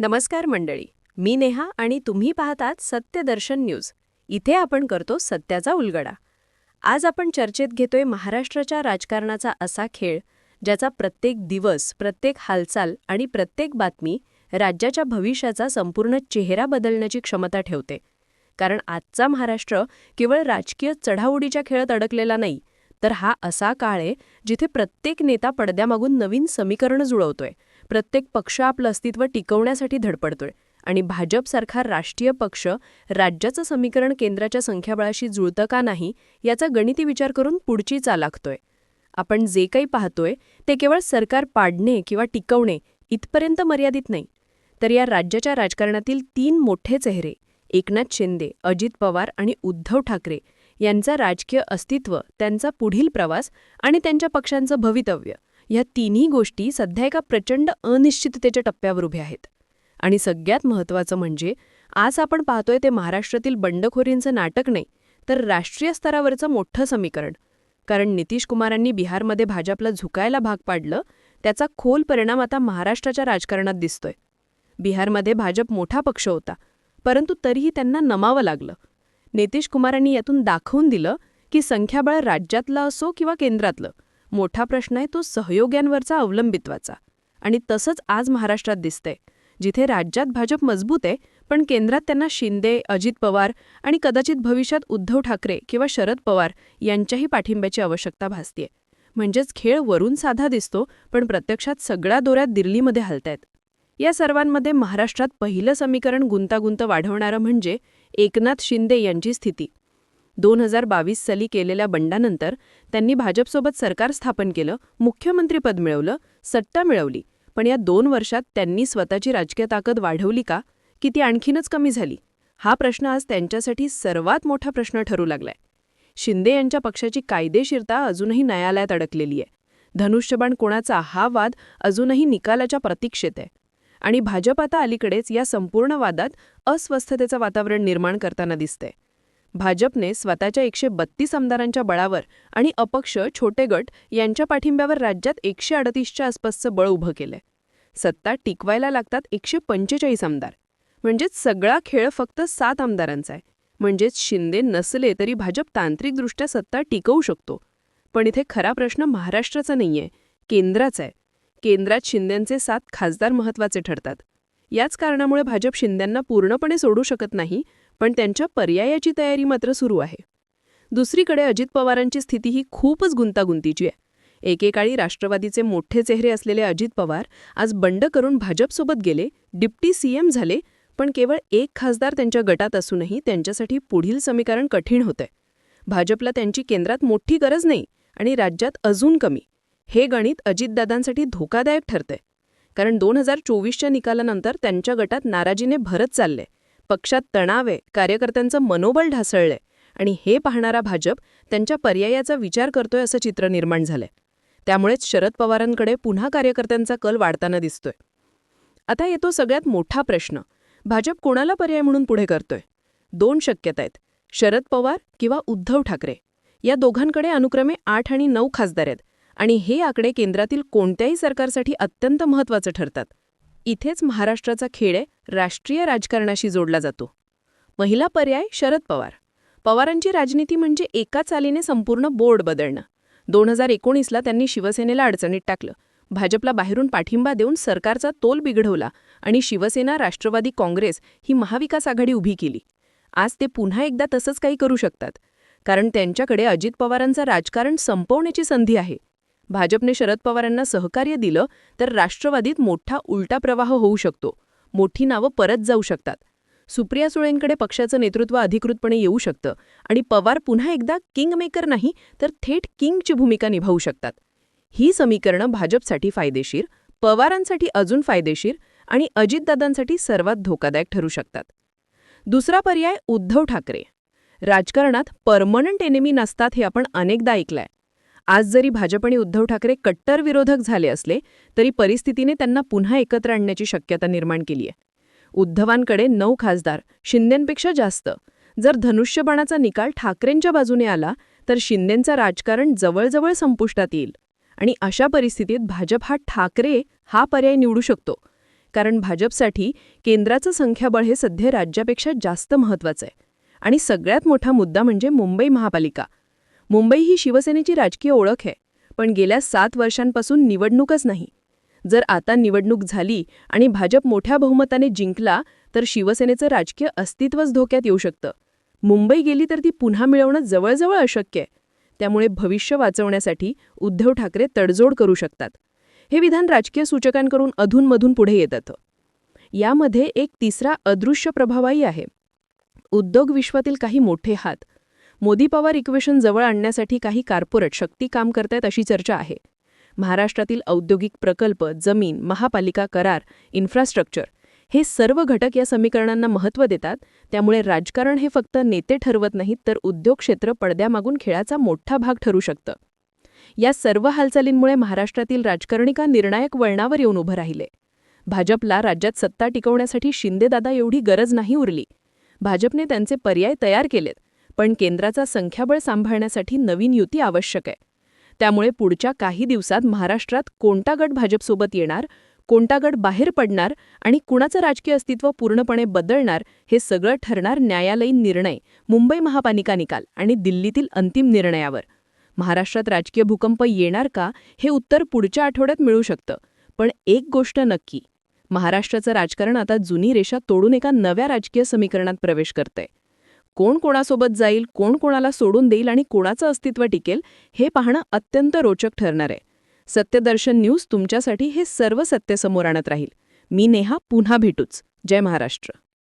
नमस्कार मंडळी मी नेहा आणि तुम्ही पाहतात सत्यदर्शन न्यूज. इथे आपण करतो सत्याचा उलगडा. आज आपण चर्चेत घेतोय महाराष्ट्राच्या राजकारणाचा असा खेळ ज्याचा प्रत्येक दिवस प्रत्येक हालचाल आणि प्रत्येक बातमी राज्याच्या भविष्याचा संपूर्ण चेहरा बदलण्याची क्षमता ठेवते. कारण आजचा महाराष्ट्र केवळ राजकीय चढाओढीच्या खेळात अडकलेला नाही तर हा असा काळ आहे जिथे प्रत्येक नेता पडद्यामागून नवीन समीकरणं जुळवतोय. प्रत्येक पक्ष आपलं अस्तित्व टिकवण्यासाठी धडपडतोय. आणि भाजपसारखा राष्ट्रीय पक्ष राज्याचं समीकरण केंद्राच्या संख्याबळाशी जुळतं का नाही याचा गणिती विचार करून पुढची चालाखतोय आपण जे काही पाहतोय ते केवळ सरकार पाडणे किंवा टिकवणे इथपर्यंत मर्यादित नाही. तर या राज्याच्या राजकारणातील तीन मोठे चेहरे एकनाथ शिंदे अजित पवार आणि उद्धव ठाकरे यांचा राजकीय अस्तित्व त्यांचा पुढील प्रवास आणि त्यांच्या पक्षांचं भवितव्य ह्या तिन्ही गोष्टी सध्या एका प्रचंड अनिश्चिततेच्या टप्प्यावर उभ्या आहेत. आणि सगळ्यात महत्त्वाचं म्हणजे आज आपण पाहतोय ते महाराष्ट्रातील बंडखोरींचं नाटक नाही तर राष्ट्रीय स्तरावरचं मोठं समीकरण. कारण नितीश कुमारांनी बिहारमध्ये भाजपला झुकायला भाग पाडलं त्याचा खोल परिणाम आता महाराष्ट्राच्या राजकारणात दिसतोय. बिहारमध्ये भाजप मोठा पक्ष होता परंतु तरीही त्यांना नमावं लागलं. नितीश कुमारांनी यातून दाखवून दिलं की संख्याबळ राज्यातलं असो किंवा केंद्रातलं मोठा प्रश्न आहे तो सहयोग्यांवरचा अवलंबित्वाचा. आणि तसंच आज महाराष्ट्रात दिसतंय. जिथे राज्यात भाजप मजबूत आहे पण केंद्रात त्यांना शिंदे अजित पवार आणि कदाचित भविष्यात उद्धव ठाकरे किंवा शरद पवार यांच्याही पाठिंब्याची आवश्यकता भासतीये. म्हणजेच खेळ वरून साधा दिसतो पण प्रत्यक्षात सगळ्या दोऱ्यात दिल्लीमध्ये हलतायत. या सर्वांमध्ये महाराष्ट्रात पहिलं समीकरण गुंतागुंत वाढवणारं म्हणजे एकनाथ शिंदे यांची स्थिती. दोन हजार बावीस साली केलेल्या बंडानंतर त्यांनी भाजपसोबत सरकार स्थापन केलं मुख्यमंत्रीपद मिळवलं सत्ता मिळवली. पण या दोन वर्षात त्यांनी स्वतःची राजकीय ताकद वाढवली का? की ती आणखीनच कमी झाली? हा प्रश्न आज त्यांच्यासाठी सर्वात मोठा प्रश्न ठरू लागलाय. शिंदे यांच्या पक्षाची कायदेशीरता अजूनही न्यायालयात अडकलेली आहे. धनुष्यबाण कोणाचा हा वाद अजूनही निकालाच्या प्रतीक्षेत आहे. आणि भाजप आता अलीकडेच या संपूर्ण वादात अस्वस्थतेचं वातावरण निर्माण करताना दिसतंय. भाजपने स्वतःच्या एकशे बत्तीस आमदारांच्या बळावर आणि अपक्ष छोटे गट यांच्या पाठिंब्यावर राज्यात एकशे अडतीसच्या आसपासचं बळ उभं केलंय. सत्ता टिकवायला लागतात एकशे पंचेचाळीस आमदार. म्हणजेच सगळा खेळ फक्त सात आमदारांचा आहे. म्हणजेच शिंदे नसले तरी भाजप तांत्रिकदृष्ट्या सत्ता टिकवू शकतो. पण इथे खरा प्रश्न महाराष्ट्राचा नाहीये केंद्राचा आहे. केंद्रात शिंदेंचे सात खासदार महत्त्वाचे ठरतात. याच कारणामुळे भाजप शिंद्यांना पूर्णपणे सोडू शकत नाही पण त्यांच्या पर्यायाची तयारी मात्र सुरू आहे. दुसरीकडे अजित पवारांची स्थिती ही खूपच गुंतागुंतीची आहे. एकेकाळी राष्ट्रवादीचे मोठे चेहरे असलेले अजित पवार आज बंड करून भाजपसोबत गेले डिप्टी सीएम झाले पण केवळ एक खासदार त्यांच्या गटात असूनही त्यांच्यासाठी पुढील समीकरण कठीण होतंय. भाजपला त्यांची केंद्रात मोठी गरज नाही आणि राज्यात अजून कमी. हे गणित अजितदादांसाठी धोकादायक ठरतंय. कारण दोन हजार चोवीसच्या निकालानंतर त्यांच्या गटात नाराजीने भरत चालले पक्षात तणाव आहे कार्यकर्त्यांचं मनोबल ढासळलंय आणि हे पाहणारा भाजप त्यांच्या पर्यायाचा विचार करतोय असं चित्र निर्माण झालंय. त्यामुळेच शरद पवारांकडे पुन्हा कार्यकर्त्यांचा कल वाढताना दिसतोय. आता येतो सगळ्यात मोठा प्रश्न. भाजप कोणाला पर्याय म्हणून पुढे करतोय? दोन शक्यता आहेत. शरद पवार किंवा उद्धव ठाकरे? या दोघांकडे अनुक्रमे आठ आणि नऊ खासदार आहेत आणि हे आकडे केंद्रातील कोणत्याही सरकारसाठी अत्यंत महत्त्वाचं ठरतात. इथेच महाराष्ट्राचा खेळ राष्ट्रीय राजकारणाशी जोडला जातो. पहिला पर्याय शरद पवार. पवारांची राजनीती म्हणजे एका चालीने संपूर्ण बोर्ड बदलणं. दोन हजार एकोणीसला त्यांनी शिवसेनेला अडचणीत टाकलं. भाजपला बाहेरून पाठिंबा देऊन सरकारचा तोल बिघडवला आणि शिवसेना राष्ट्रवादी काँग्रेस ही महाविकास आघाडी उभी केली. आज ते पुन्हा एकदा तसंच काही करू शकतात. कारण त्यांच्याकडे अजित पवारांचं राजकारण संपवण्याची संधी आहे. भाजपने शरद पवारांना सहकार्य दिलं तर राष्ट्रवादीत मोठा उलटा प्रवाह होऊ शकतो. मोठी नावं परत जाऊ शकतात. सुप्रिया सुळेंकडे पक्षाचं नेतृत्व अधिकृतपणे येऊ शकतं आणि पवार पुन्हा एकदा किंगमेकर नाही तर थेट किंगची भूमिका निभावू शकतात. ही समीकरणं भाजपसाठी फायदेशीर पवारांसाठी अजून फायदेशीर आणि अजितदादांसाठी सर्वात धोकादायक ठरू शकतात. दुसरा पर्याय उद्धव ठाकरे. राजकारणात परमनंट एनिमी नसतात हे आपण अनेकदा ऐकलंय. आज जरी भाजप आणि उद्धव ठाकरे कट्टर विरोधक झाले असले तरी परिस्थितीने त्यांना पुन्हा एकत्र आणण्याची शक्यता निर्माण केली आहे. उद्धवांकडे नऊ खासदार शिंदेंपेक्षा जास्त. जर धनुष्यबाणाचा निकाल ठाकरेंच्या बाजूने आला तर शिंदेंचा राजकारण जवळजवळ संपुष्टात येईल. आणि अशा परिस्थितीत भाजप हा ठाकरे हा पर्याय निवडू शकतो. कारण भाजपसाठी केंद्राचं संख्याबळ हे सध्या राज्यापेक्षा जास्त महत्वाचं आहे. आणि सगळ्यात मोठा मुद्दा म्हणजे मुंबई महापालिका. मुंबई ही शिवसेनेची राजकीय ओळख आहे पण गेल्या सात वर्षांपासून निवडणूकच नाही. जर आता निवडणूक झाली आणि भाजप मोठ्या बहुमताने जिंकला तर शिवसेनेचं राजकीय अस्तित्वच धोक्यात येऊ शकतं. मुंबई गेली तर ती पुन्हा मिळवणं जवळजवळ अशक्य आहे. त्यामुळे भविष्य वाचवण्यासाठी उद्धव ठाकरे तडजोड करू शकतात. हे विधान राजकीय सूचकांकडून अधूनमधून पुढे येत. येतं यामध्ये एक तिसरा अदृश्य प्रभावही आहे. उद्योग विश्वातील काही मोठे हात मोदी पवार इक्वेशन जवळ आणण्यासाठी काही कार्पोरेट शक्ती काम करतायत अशी चर्चा आहे. महाराष्ट्रातील औद्योगिक प्रकल्प जमीन महापालिका करार इन्फ्रास्ट्रक्चर हे सर्व घटक या समीकरणांना महत्त्व देतात. त्यामुळे राजकारण हे फक्त नेते ठरवत नाहीत तर उद्योग क्षेत्र पडद्यामागून खेळाचा मोठा भाग ठरू शकतं. या सर्व हालचालींमुळे महाराष्ट्रातील राजकारणिका निर्णायक वळणावर येऊन उभं राहिले. भाजपला राज्यात सत्ता टिकवण्यासाठी शिंदेदादा एवढी गरज नाही उरली. भाजपने त्यांचे पर्याय तयार केलेत. पण केंद्राचा संख्याबळ सांभाळण्यासाठी नवीन युती आवश्यक आहे. त्यामुळे पुढच्या काही दिवसात महाराष्ट्रात कोणता गट भाजपसोबत येणार कोणता गट बाहेर पडणार आणि कुणाचं राजकीय अस्तित्व पूर्णपणे बदलणार हे सगळं ठरणार न्यायालयीन निर्णय मुंबई महापालिका निकाल आणि दिल्लीतील अंतिम निर्णयावर. महाराष्ट्रात राजकीय भूकंप येणार का हे उत्तर पुढच्या आठवड्यात मिळू शकतं पण एक गोष्ट नक्की महाराष्ट्राचं राजकारण आता जुनी रेषा तोडून एका नव्या राजकीय समीकरणात प्रवेश करतंय. कोण कोणासोबत जाईल कोण कोणाला सोडून देईल आणि कोणाचं अस्तित्व टिकेल हे पाहणं अत्यंत रोचक ठरणार आहे. सत्यदर्शन न्यूज तुमच्यासाठी हे सर्व सत्य समोर आणत राहील. मी नेहा पुन्हा भेटूच. जय महाराष्ट्र.